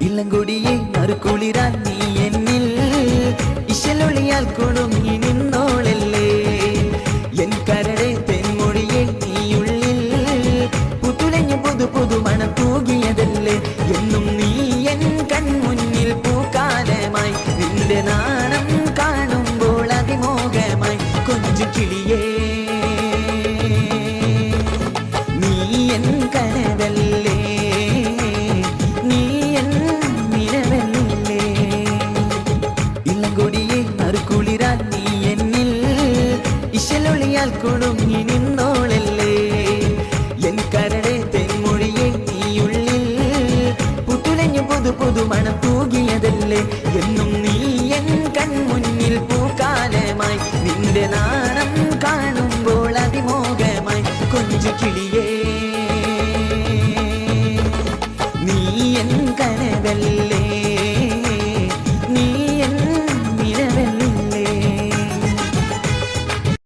ഇളങ്കൊടിയെ മറുകുളിരാൻ നീ എന്നിൽ. ഇശലൊളിയാൽ കുടുങ്ങി നിന്നോളല്ലേ. എൻ കരടെ തെന്മൊഴിയെ നീയുള്ളിൽ പുതുലഞ്ഞു പുതു പുതു മണം തൂകിയതല്ലേ. എന്നും നീ എൻ കൺമുന്നിൽ പൂക്കാലമായി. നിന്റെ നാണം കാണുമ്പോൾ അതിമോഹമായി. കൊഞ്ചു കിളിയേ. ഇളങ്കൊടിയെ മറുകുളിരാൻ നീ എന്നിൽ. ഇശലൊളിയാൽ കുടുങ്ങി നിന്നോളല്ലേ. എൻ കരടെ തെന്മൊഴിയെ നീയുള്ളിൽ പുതുലഞ്ഞു പുതു പുതു മണം തൂകിയതല്ലേ. എന്നും നീ എൻ കൺമുന്നിൽ പൂക്കാലമായി. നിന്റെ നാണം കാണുമ്പോൾ അതിമോഹമായി. കൊഞ്ചു കിളിയേ. നീ എൻ